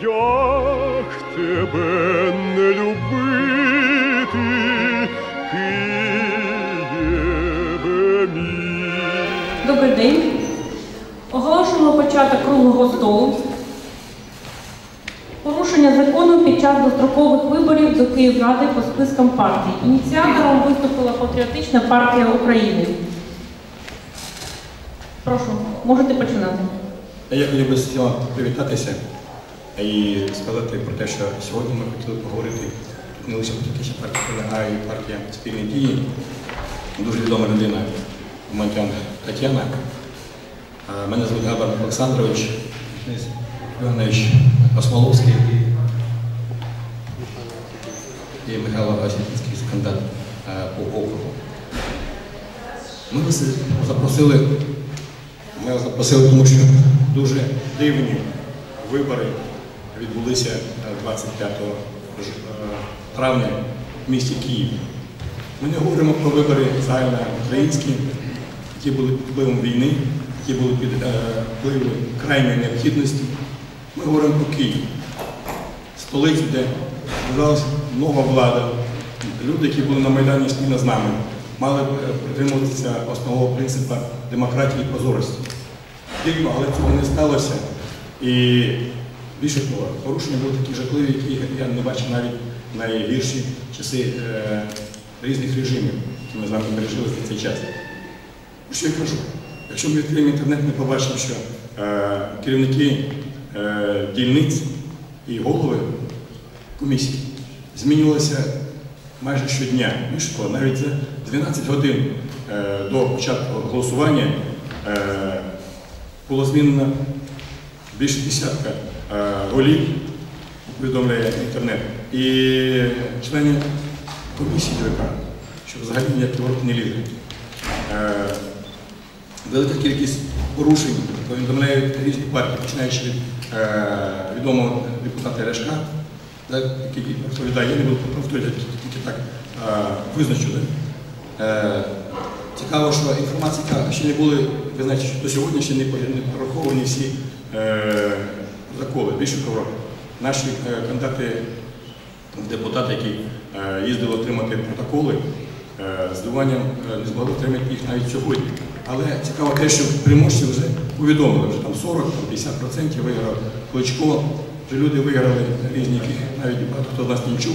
Як тебе не любити, Києве мій? Добрий день. Оголошуємо початок круглого столу. Порушення закону під час дострокових виборів до Київради по спискам партій. Ініціатором виступила Патріотична партія України. Прошу, можете починати. Я хотів би з привітатися і сказати про те, що сьогодні ми хотіли поговорити не лише політична партія, а й партія спільні дії. Дуже відома людина Монтян Тетяна. Мене звуть Габар Олександрович, Іванович Осмоловський і Михайло Осіпінський, кандидат по округу. Ми вас запросили ми вас запросили, тому що дуже дивні вибори відбулися е, 25 е, травня в місті Києві. Ми не говоримо про вибори загальноукраїнські, які були під впливом війни, які були під е, впливом крайньої необхідності. Ми говоримо про Київ, столицю, де збиралася нова влада, люди, які були на Майдані спільно з нами, мали б е, притримуватися основного принципу демократії і прозорості. Дивно, але цього не сталося. І більше того, порушення були такі жахливі, які я не бачив навіть найгірші часи е, різних режимів, які ми з вами пережили за цей час. Що я кажу? Якщо ми відкриємо інтернет, ми побачимо, що е, керівники е, дільниць і голови комісій змінювалися майже щодня. Більше того, навіть за 12 годин до початку голосування було змінено більше десятка голів, повідомляє інтернет, і членів комісії ДВК, що взагалі ніякі ворота не лізли. Е, Велика кількість порушень повідомляють різні партії, починаючи від е, відомого депутата Ляшка, який розповідає, я не буду повторювати, тільки так е, визначу. Е, цікаво, що інформація ще не були, ви знаєте, що до сьогодні ще не пораховані всі протоколи. Більше того, наші е, кандидати депутати, які е, їздили отримати протоколи, е, здивуванням не змогли отримати їх навіть сьогодні. Але цікаво те, що переможці вже повідомили, вже там 40-50% виграв Кличко, вже люди виграли різні, навіть багато хто з нас не чув.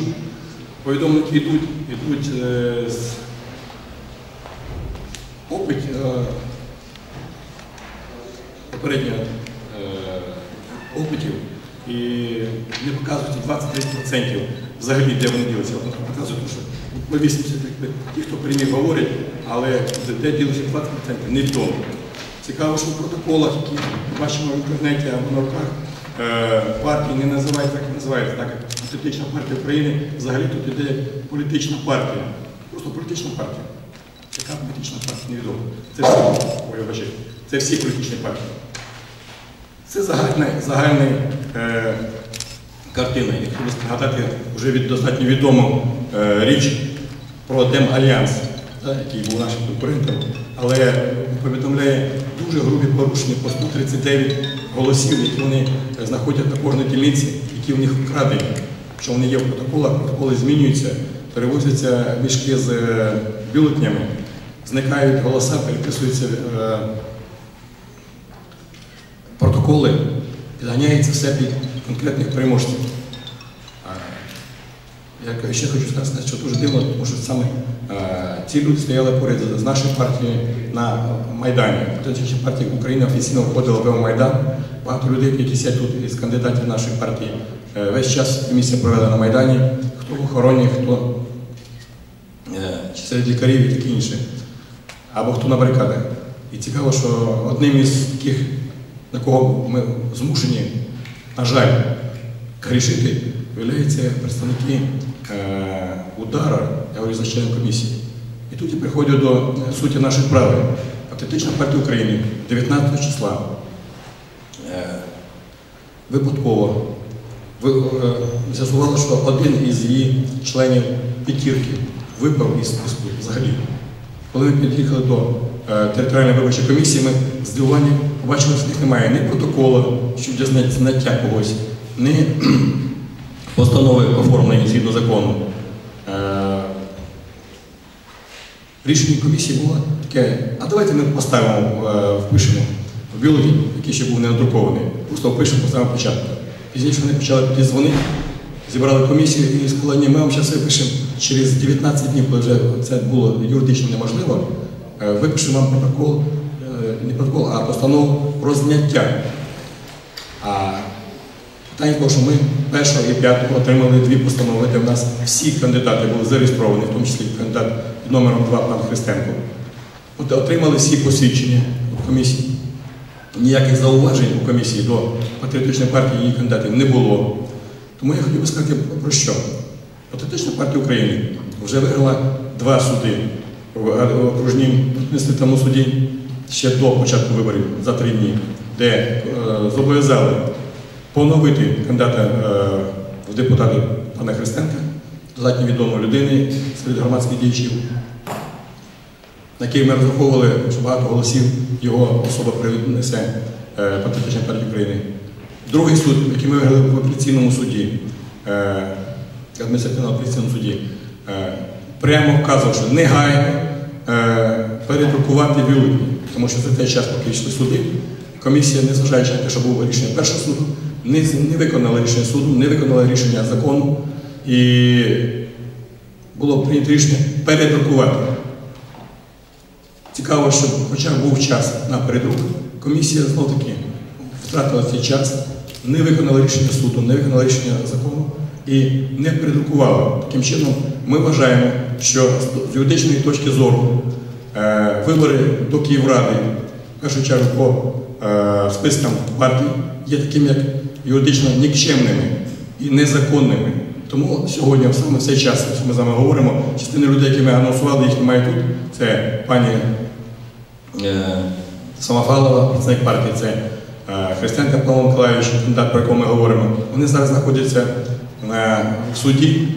Повідомники йдуть, йдуть з опит е, попередньо е, і не показують 20-30% взагалі, де вони ділися. Показують, що по 80 якби, ті, хто переміг, говорять, але де- ділися 20% невідомо. Цікаво, що в протоколах, які ми бачимо в інтернеті або на руках, е, партії не називають так, як називається, так як політична партія України, взагалі тут іде політична партія. Просто політична партія. Яка політична партія невідомо. Це всі, це всі політичні партії. Це загальна, загальна е, картина. Я хотів згадати вже від достатньо відому е, річ про Демальянс, да, який був нашим конкурентом, але повідомляє дуже грубі порушення по 139 голосів, які вони е, знаходять на кожній дільниці, які в них вкрадені. Що вони є в протоколах, протоколи змінюються, перевозяться мішки з е, бюлетнями, зникають голоса, переписуються. е, протоколи підганяється все під конкретних переможців. Я ще хочу сказати, що дуже дивно, тому що саме е, ці люди стояли поряд з нашою партією на Майдані. Політична партія України офіційно входила в Майдан. Багато людей, які сидять тут із кандидатів нашої партії, е, весь час місце провели на Майдані, хто в охороні, хто е, чи серед лікарів і таке інше, або хто на барикадах. І цікаво, що одним із таких на кого ми змушені, на жаль, грішити, виявляються представники е, удара, я говорю за комісії. І тут я приходжу до е, суті нашої справи. Патріотична партія України 19 числа е, випадково ви- е, з'ясувала, що один із її членів п'ятірки випав із списку взагалі. Коли ми під'їхали до е, територіальної виборчої комісії, ми з здивуванням побачили, що в них немає ні протоколу, що для знаття когось, не постанови оформлені згідно закону. Е, Рішення комісії було таке, а давайте ми поставимо, е, впишемо в бюлетень, який ще був не надрукований. Просто впишемо, поставимо початку. Пізніше вони почали тоді дзвонити, зібрали комісію і сказали, ні, ми вам зараз випишемо через 19 днів, коли вже це було юридично неможливо, е, випишемо вам протокол, е, не протокол, а постанову про зняття. А питання того, що ми першого і п'ятого отримали дві постанови, де в нас всі кандидати були зареєстровані, в тому числі кандидат під номером 2 пан Христенко. От отримали всі посвідчення в комісії. Ніяких зауважень у комісії до патріотичної партії її кандидатів не було. Тому я хотів би сказати про що? Патріотична партія України вже виграла два суди в в окружнім адміністративному суді ще до початку виборів за три дні, де е, зобов'язали поновити кандидата е, в депутати пана Христенка, достатньо відомої людини серед громадських діячів, на який ми розраховували, що багато голосів його особа принесе е, Патріотична партія України. Другий суд, який ми виграли в апеляційному суді, е, адміністративному апеляційному суді, е, прямо вказував, що негайно е, передрукувати бюлетні, тому що за той час, поки йшли суди, комісія, незважаючи на те, що було рішення першого суду, не, не виконала рішення суду, не виконала рішення закону. І було прийнято рішення передрукувати. Цікаво, що хоча був час на передрук, комісія знов таки втратила цей час, не виконала рішення суду, не виконала рішення закону і не передрукувала. Таким чином, ми вважаємо, що з юридичної точки зору е, вибори до Київради, в першу чергу по е, спискам партій, є такими як юридично нікчемними і незаконними. Тому сьогодні, саме в цей час, що ми з вами говоримо, частина людей, які ми анонсували, їх немає тут. Це пані е, Самофалова, представник партії, це е, Христенко Павло Миколаївич, кандидат, про якого ми говоримо. Вони зараз знаходяться е, в суді,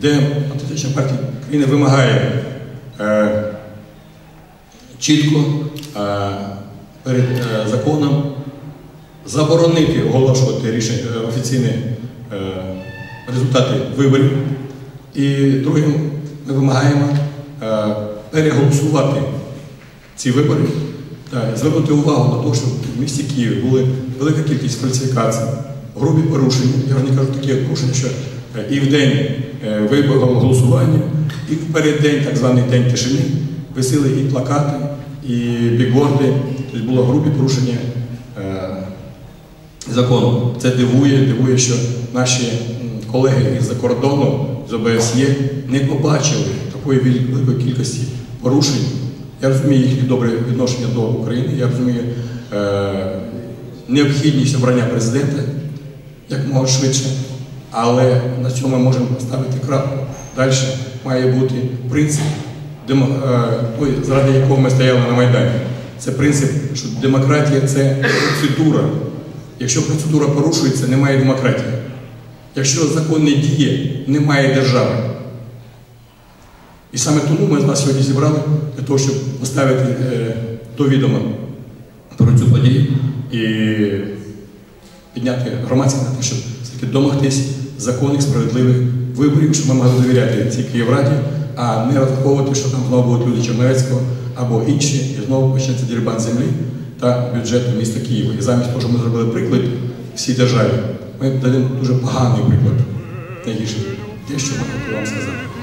де Патріотична партія країни вимагає е, чітко перед законом заборонити оголошувати рішення офіційні результати виборів. І другим ми вимагаємо переголосувати ці вибори звернути увагу на те, що в місті Києві були велика кількість фальсифікацій, грубі порушення. Я вже не кажу такі порушення, що е, і в день е, вибору голосування, і в переддень, так званий день тишини, висіли і плакати, і бігборди. Тобто було грубі порушення е, закону. Це дивує, дивує, що наші колеги із-за кордону з ОБСЄ не побачили такої великої кількості порушень. Я розумію їхнє добре відношення до України, я розумію е, необхідність обрання президента як можна швидше, але на цьому ми можемо поставити крапку. Далі має бути принцип, демо- е, той, заради якого ми стояли на Майдані. Це принцип, що демократія це процедура. Якщо процедура порушується, немає демократії. Якщо закон не діє, немає держави. І саме тому ми вас сьогодні зібрали для того, щоб поставити е, до відома про цю подію і підняти громадськість на те, щоб все-таки домогтись законних, справедливих виборів, щоб ми могли довіряти цій Київраді, а не розраховувати, що там знову будуть люди Черновецького або інші, і знову почнеться дірбан землі та бюджету міста Києва. І замість того, що ми зробили приклад всій державі, ми даємо дуже поганий приклад, найгірший. Те, що ми хотіли вам сказати.